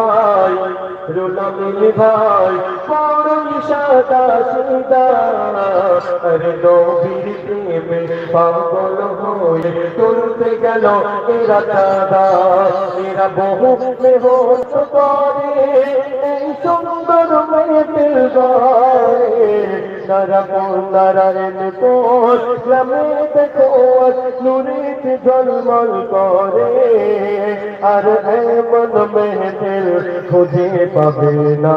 ভাই রুলামিল ভাই পরই সাদা সিদা। আরে নবীর প্রেমে পাগল হয়ে তুলতে গেল এরা দাদা। এরা বহু মেহনত করে, এই সুন্দর মেয়েদের ঘরে। তারা নারায়ণ তোর গ্রামে দেখো নুরিত জলমল করে। আর এমন মেহেদের খুঁজে পাবে না।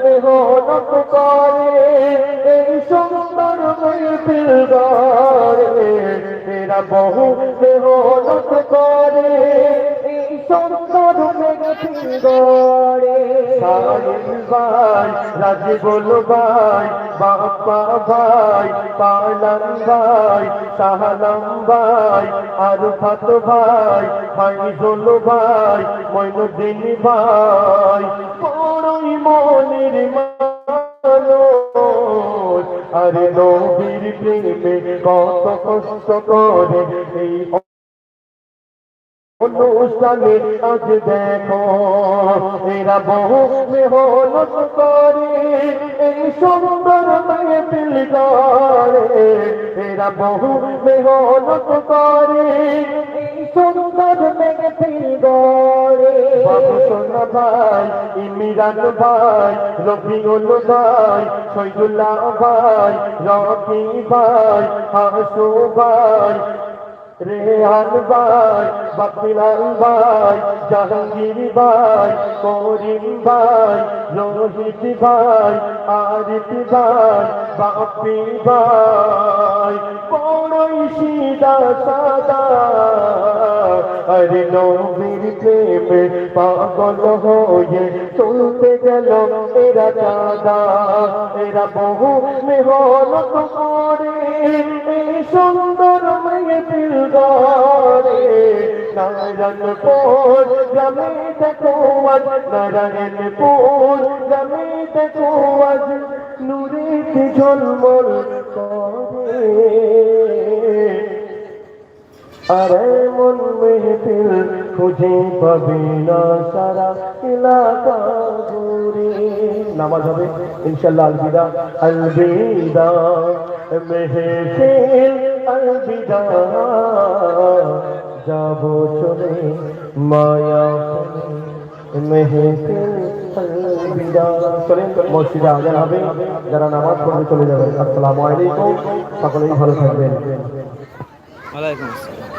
ঘরে এরা বহু মেহনত করে। এই মেয়েদের ঘরে সাহিল ভাই রাজীবুল ভাই বাপ্পা ভাই, পালান ভাই, সাহালাম ভাই, আরফাত ভাই, ফাইজুল ভাই, মইনুদ্দিন ভাই। বড়ই মানুষ আরে নবীর প্রেমে কত কষ্ট করে এই অনুষ্ঠানে আজ দেখো, এরা বহু মেহনত করে, এই সুন্দর মেহফিল এরা বহু মেহনত করে, এই সুন্দর মেহফিল ভাই ইমিরান ভাই রফিউল ভাই, শহীদুল্লাহ ভাই, রকি ভাই হাসু ভাই, রেহান ভাই বাপিলাল ভাই, জাহাঙ্গীর ভাই, করিম ভাই, রোহিত ভাই, আরিফ ভাই বাপি ভাই সিদা সাদা। আরে নবীর প্রেমে পাগল হয়ে চলতে গেল এরা দাদা এরা বহু মেহনত করে সুন্দর মেয়েদের ঘরে নারায়ণপুর গ্রামে দেখো নারায়ণপুর দেখো আজ। নুরেতে ঝলমল আর মন মেহফিল খুঁজে পাবে না সারা এলাকা ঘুরে। নামাজ হবে ইনশাল্লাহ আলবিদা আলবিদা, মেহফিল আলবিদা। যাব চলে মায়া মেহফিল আলবিদা। চলেন মসজিদে যারা নামাজ পড়তে চলে যাবেন। আসসালামু আলাইকুম, সকলেই ভালো থাকবেন। ওয়ালাইকুম আসসালাম।